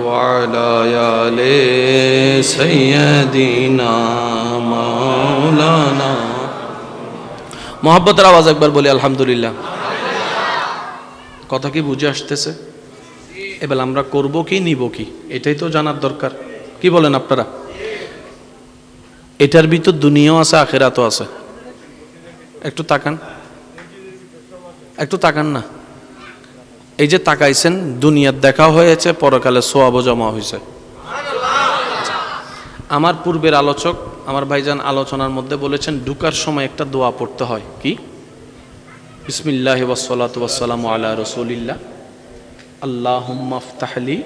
وعلى آل سيدنا مولانا মোহাব্বতের আওয়াজ একবার বলি আলহামদুলিল্লাহ কথা কি বুঝে আসতেছে এবার আমরা করব কি নিব কি এটাই তো জানার দরকার কি বলেন আপনারা এটার ভিতর দুনিয়াও আছে আখেরাতও আছে একটু তাকান একটু তাকান না। এই যে তাকাইছেন, দুনিয়ার দেখা হয়েছে, পরকালে সোয়াবও জমা হয়েছে আমার পূর্বের আলোচক, আমার ভাইজান আলোচনার মধ্যে বলেছেন, ঢুকার সময় একটা দোয়া পড়তে হয়। কি? বিসমিল্লাহ ওয়াসালাম আলা রসুলিল্লাহ। আল্লাহ মাফতাহলি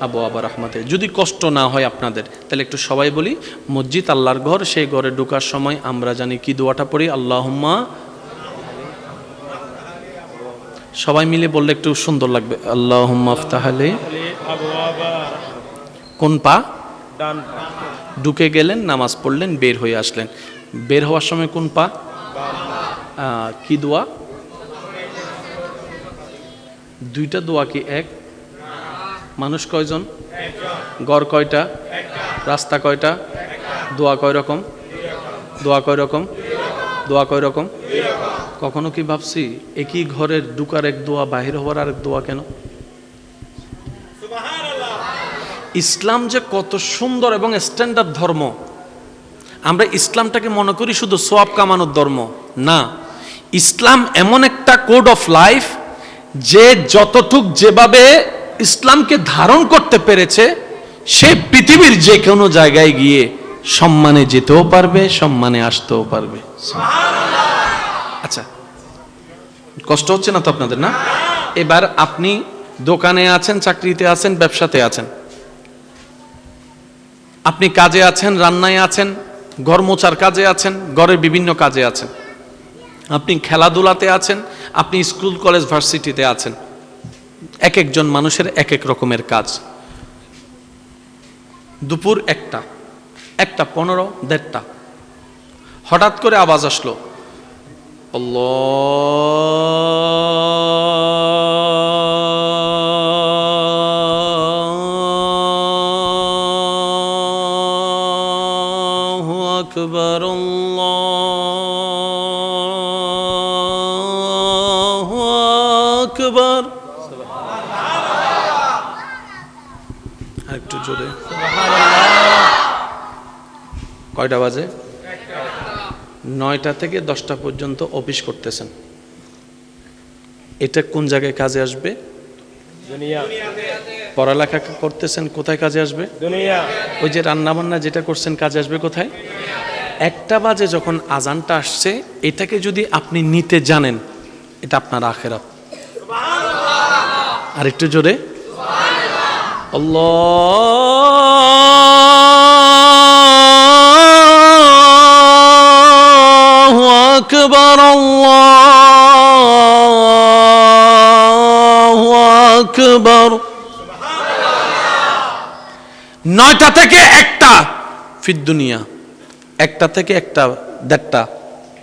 আবু আবার রহমাতে যদি কষ্ট না হয় আপনাদের, তাহলে একটু সবাই বলি, মসজিদ আল্লাহর ঘর, সেই ঘরে ঢুকার সময় আমরা জানি কি দোয়াটা পড়ি? আল্লাহুম্মা সবাই মিলে বললে একটু সুন্দর লাগবে। আল্লাহ মাফতাহলি কোন পা? ঢুকে গেলেন, নামাজ পড়লেন, বের হয়ে আসলেন। বের হওয়ার সময় কোন পা? কি দোয়া? দুইটা দোয়া কি এক? মানুষ কয়জন? গড় কয়টা? রাস্তা কয়টা? দোয়া কয় রকম? দোয়া কয় রকম? দোয়া কয় রকম? কখনো কি ভাবছি, একই ঘরের ঢুকার এক দোয়া, বাহির হওয়ার আরেক দোয়া কেন? ইসলাম যে কত সুন্দর এবং স্ট্যান্ডার্ড ধর্ম। আমরা ইসলামটাকে মনে করি শুধু সোয়াব কামানোর ধর্ম। না, ইসলাম এমন একটা কোড অফ লাইফ যে যতটুক যেভাবে ইসলামকে ধারণ করতে পেরেছে, সে পৃথিবীর যে কোনো জায়গায় গিয়ে সম্মানে যেতেও পারবে, সম্মানে আসতেও পারবে। আচ্ছা কষ্ট হচ্ছে না তো আপনাদের, না? এবার আপনি দোকানে আছেন, চাকরিতে আছেন, ব্যবসাতে আছেন। আপনি কাজে আছেন, রান্নায় আছেন ঘর মোচার কাজে আছেন, ঘরের বিভিন্ন কাজে আছেন। আপনি খেলাধুলাতে আছেন, আপনি স্কুল, কলেজ, ভার্সিটিতে আছেন। এক একজন মানুষের এক এক রকমের কাজ। দুপুর একটা একটা পনেরো, দেড়টা। হঠাৎ করে আওয়াজ আসলো আল্লাহু আকবার আল্লাহু আকবার একটু জোরে। কয়টা বাজে? নয়টা থেকে দশটা পর্যন্ত অফিস করতেছেন। এটা কোন জায়গায় কাজে আসবে? পড়ালেখা করতেছেন কোথায় কাজে আসবে? ওই যে রান্না বান্না যেটা করছেন কাজে আসবে কোথায়? একটা বাজে যখন আজানটা আসছে এটাকে যদি আপনি নিতে জানেন এটা আপনার আখেরাত। আর একটু জোরে। আল্লাহু আল্লাহু আকবার নয়টা থেকে একটা ফির দুনিয়া, একটা থেকে একটা দেড়টা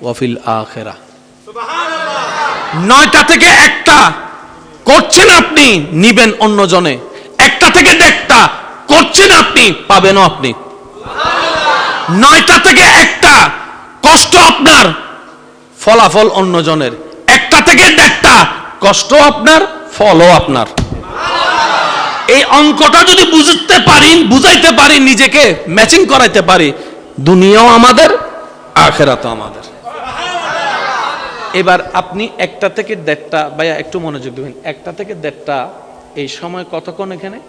ওয়াফিল আখেরা। নয়টা থেকে একটা, করছেন আপনি, নিবেন অন্যজনে। একটা থেকে দেড়টা, করছেন আপনি, পাবেনও আপনি। নয়টা থেকে একটা, কষ্ট আপনার ফলাফল অন্যজনের। একটা থেকে দেড়টা কষ্ট আপনার, ফলও আপনার। এই অঙ্কটা যদি বুঝতে পারি, বুঝাইতে পারি, নিজেকে ম্যাচিং করাইতে পারি, দুনিয়াও আমাদের আখেরা তো আমাদের। এবার আপনি একটা থেকে দেড়টা, ভাইয়া একটু মনোযোগ দেবেন। একটা থেকে দেড়টা, এই সময় কতক্ষণ এখানে?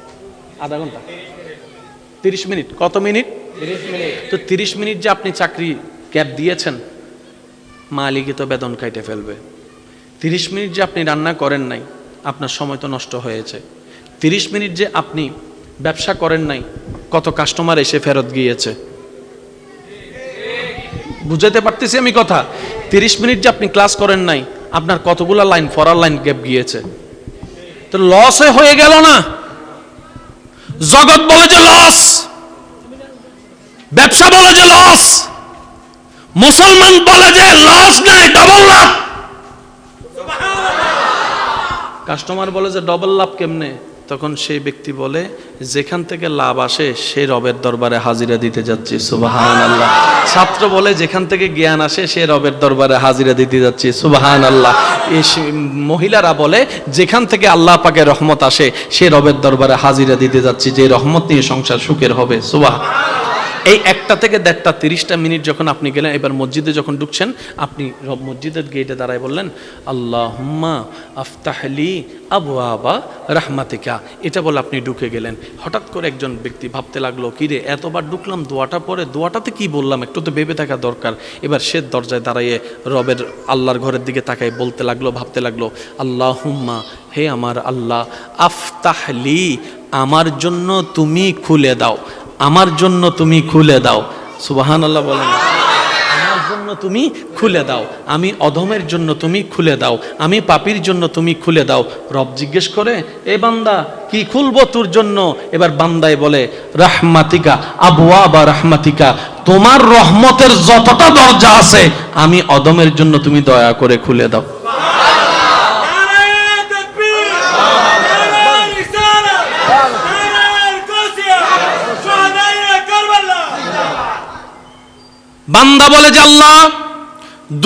আধা ঘণ্টা। তিরিশ মিনিট। কত মিনিট? মিনিট। তো তিরিশ মিনিট যে আপনি চাকরি ক্যাব দিয়েছেন মালিকই তো বেতন খাইতে ফেলবে। তিরিশ মিনিট যে আপনি রান্না করেন নাই, আপনার সময় তো নষ্ট হয়েছে। তিরিশ মিনিট যে আপনি ব্যবসা করেন নাই, কত কাস্টমার এসে ফেরত গিয়েছে। বুঝাতে পারতেছি আমি কথা? তিরিশ মিনিট যে আপনি ক্লাস করেন নাই, আপনার কতগুলা লাইন ফরার লাইন গ্যাপ গিয়েছে? তো লস হয়ে গেল না? জগৎ বলে যে লস ব্যবসা বলে যে লস মুসলমান বলে যে লস নাই ডবল লাভ কাস্টমার বলে যে ডবল লাভ কেমনে? তখন সেই ব্যক্তি বলে, যেখান থেকে লাভ আসে, সে রবের দরবারে হাজিরা দিতে যাচ্ছে। সুবাহান আল্লাহ ছাত্র বলে, যেখান থেকে জ্ঞান আসে, সে রবের দরবারে হাজিরা দিতে যাচ্ছে। সুবাহান আল্লাহ মহিলারা বলে, যেখান থেকে আল্লাহ পাকে রহমত আসে, সে রবের দরবারে হাজিরা দিতে যাচ্ছে। যে রহমত নিয়ে সংসার সুখের হবে। সুবাহ এই একটা থেকে দেড়টা, তিরিশটা মিনিট যখন আপনি গেলেন, এবার মসজিদে যখন ঢুকছেন, আপনি মসজিদের গেটে দাঁড়ায় বললেন আল্লাহ হুম্মা আফতাহলি আবু আবা রাহমাতিকা। এটা বলে আপনি ঢুকে গেলেন। হঠাৎ করে একজন ব্যক্তি ভাবতে লাগল, কি রে, এতবার ঢুকলাম, দোয়াটা পরে, দোয়াটাতে কি বললাম? একটু তো ভেবে থাকা দরকার। এবার সে দরজায় দাঁড়াইয়ে রবের আল্লাহর ঘরের দিকে তাকাই বলতে লাগল, ভাবতে লাগল আল্লাহ হুম্মা হে আমার আল্লাহ আফতাহলি আমার জন্য তুমি খুলে দাও। আমার জন্য তুমি খুলে দাও। সুবাহান আল্লাহ বলেন। আমার জন্য তুমি খুলে দাও। আমি অধমের জন্য তুমি খুলে দাও। আমি পাপির জন্য তুমি খুলে দাও। রব জিজ্ঞেস করে, এ বান্দা, কি খুলবো তোর জন্য? এবার বান্দায় বলে, রাহমাতিকা আবুয়া বা রাহমাতিকা, তোমার রহমতের যতটা দরজা আছে, আমি অদমের জন্য তুমি দয়া করে খুলে দাও। বান্দা বলে যে, আল্লাহ,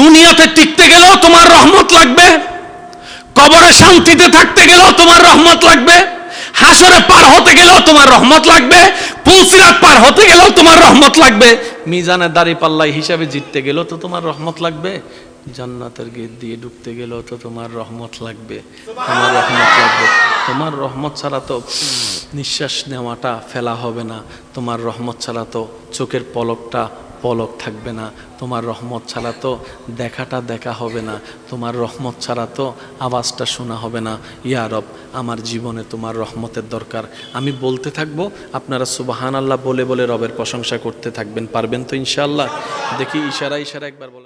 দুনিয়াতে টিকতে গেলেও তোমার রহমত লাগবে, কবরে শান্তিতে থাকতে গেলেও তোমার রহমত লাগবে, হাসরে পার হতে গেলেও তোমার রহমত লাগবে, পুলসিরাত পার হতে গেলেও তোমার রহমত লাগবে। মিজানের দাড়ি পাল্লাই হিসাবে জিততে গেলেও তো তোমার রহমত লাগবে, জান্নাতের গেট দিয়ে ঢুকতে গেলেও তো তোমার রহমত লাগবে, তোমার রহমত লাগবে। তোমার রহমত ছাড়া তো নিঃশ্বাস নেওয়াটা ফেলা হবে না, তোমার রহমত ছাড়া তো চোখের পলকটা পলক থাকবে না। তোমার রহমত ছাড়া তো দেখাটা দেখা হবে না। তোমার রহমত ছাড়া তো আওয়াজটা শোনা হবে না। ইয়ারব আমার জীবনে তোমার রহমতের দরকার। আমি বলতে থাকব, আপনারা সুবাহান আল্লাহ বলে বলে রবের প্রশংসা করতে থাকবেন। পারবেন তো ইনশাআল্লাহ? দেখি ইশারা ইশারা একবার বলেন।